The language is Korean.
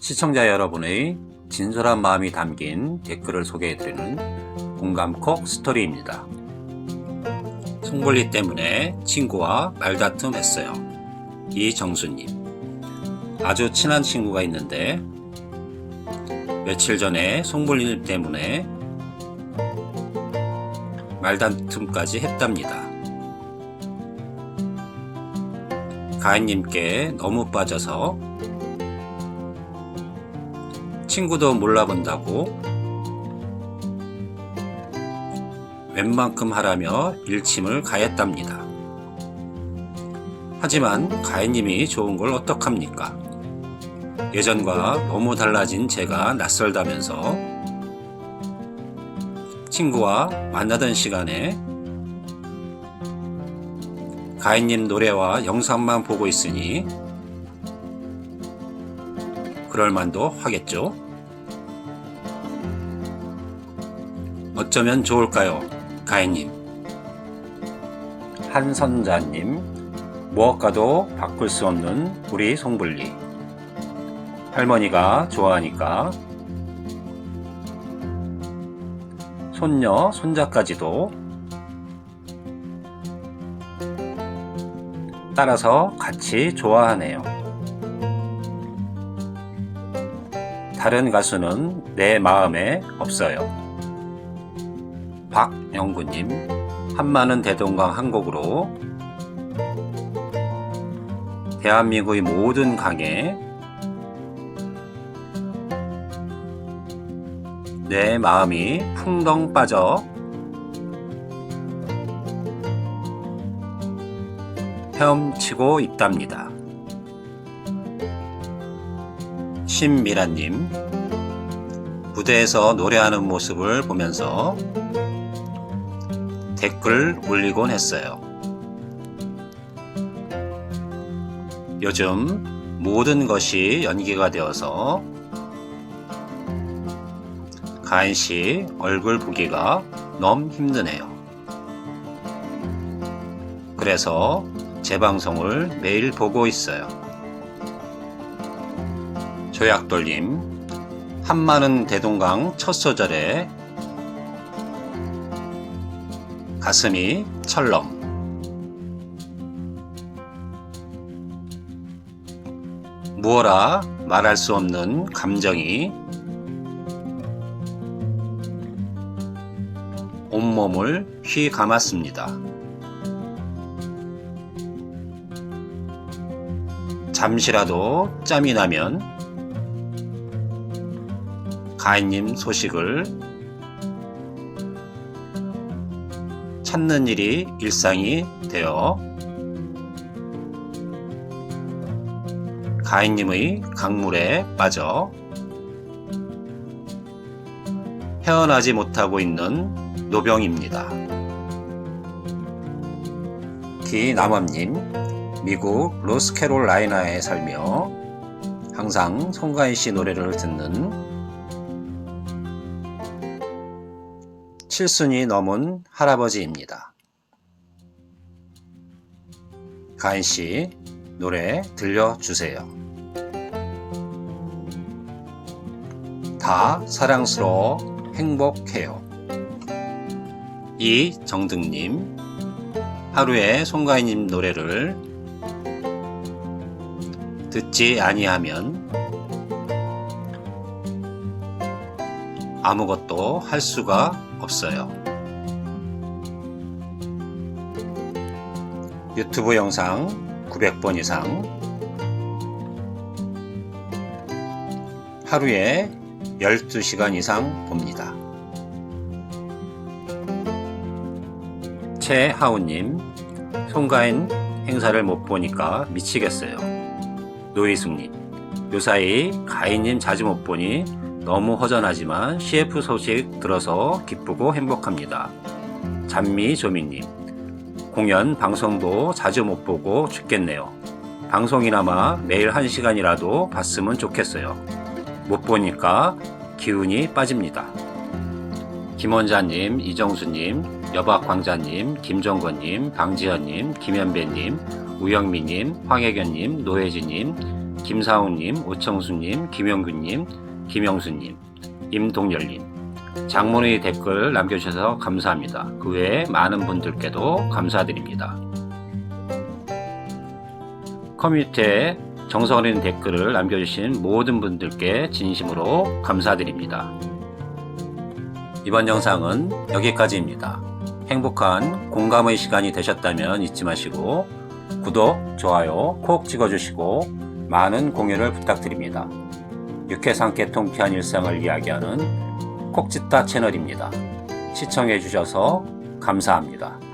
시청자 여러분의 진솔한 마음이 담긴 댓글을 소개해드리는 공감콕 스토리입니다. 송골리 때문에 친구와 말다툼 했어요. 이정수님. 아주 친한 친구가 있는데 며칠 전에 송골리 때문에 말다툼까지 했답니다. 가인님께 너무 빠져서 친구도 몰라본다고 웬만큼 하라며 일침을 가했답니다. 하지만 가인님이 좋은 걸 어떡합니까? 예전과 너무 달라진 제가 낯설다면서 친구와 만나던 시간에 가인님 노래와 영상만 보고 있으니 그럴만도 하겠죠? 어쩌면 좋을까요, 가인님? 한선자님, 무엇과도 바꿀 수 없는 우리 송불리. 할머니가 좋아하니까 손녀, 손자까지도 따라서 같이 좋아하네요. 다른 가수는 내 마음에 없어요. 박영구님, 한마는 대동강 한 곡으로 대한민국의 모든 강에 내 마음이 풍덩 빠져 헤엄치고 있답니다. 신미라님, 무대에서 노래하는 모습을 보면서 댓글 올리곤 했어요. 요즘 모든 것이 연기가 되어서 가인 씨 얼굴 보기가 너무 힘드네요. 그래서 제 방송을 매일 보고 있어요. 조약돌림 한마는 대동강 첫 소절에 가슴이 철렁 무어라 말할 수 없는 감정이 온몸을 휘 감았습니다. 잠시라도 짬이 나면 가인님 소식을 찾는 일이 일상이 되어 가인님의 강물에 빠져 헤어나지 못하고 있는 노병입니다. 기남암님, 미국 로스캐롤라이나에 살며 항상 송가인 씨 노래를 듣는 칠순이 넘은 할아버지입니다. 가인 씨 노래 들려주세요. 다 사랑스러워 행복해요. 이정등님, 하루에 송가인님 노래를 듣지 아니하면 아무것도 할 수가 없어요. 유튜브 영상 900번 이상 하루에 12시간 이상 봅니다. 최하우님, 송가인 행사를 못 보니까 미치겠어요. 노이숙님, 요사이 가인님 자주 못 보니 너무 허전하지만 CF 소식 들어서 기쁘고 행복합니다. 잔미 조미님, 공연 방송도 자주 못 보고 죽겠네요. 방송이나마 매일 한 시간이라도 봤으면 좋겠어요. 못 보니까 기운이 빠집니다. 김원자님, 이정수님, 여박광자님, 김정건님, 방지현님, 김현배님, 우영미님, 황혜견님, 노혜진님, 김사훈님, 오청수님, 김영균님, 김영수님, 임동열님, 장문의 댓글 남겨주셔서 감사합니다. 그 외에 많은 분들께도 감사드립니다. 커뮤니티에 정성 어린 댓글을 남겨주신 모든 분들께 진심으로 감사드립니다. 이번 영상은 여기까지입니다. 행복한 공감의 시간이 되셨다면 잊지 마시고 구독, 좋아요 콕 찍어주시고 많은 공유를 부탁드립니다. 육회상 통쾌한 일상을 이야기하는 콕짓다 채널입니다. 시청해 주셔서 감사합니다.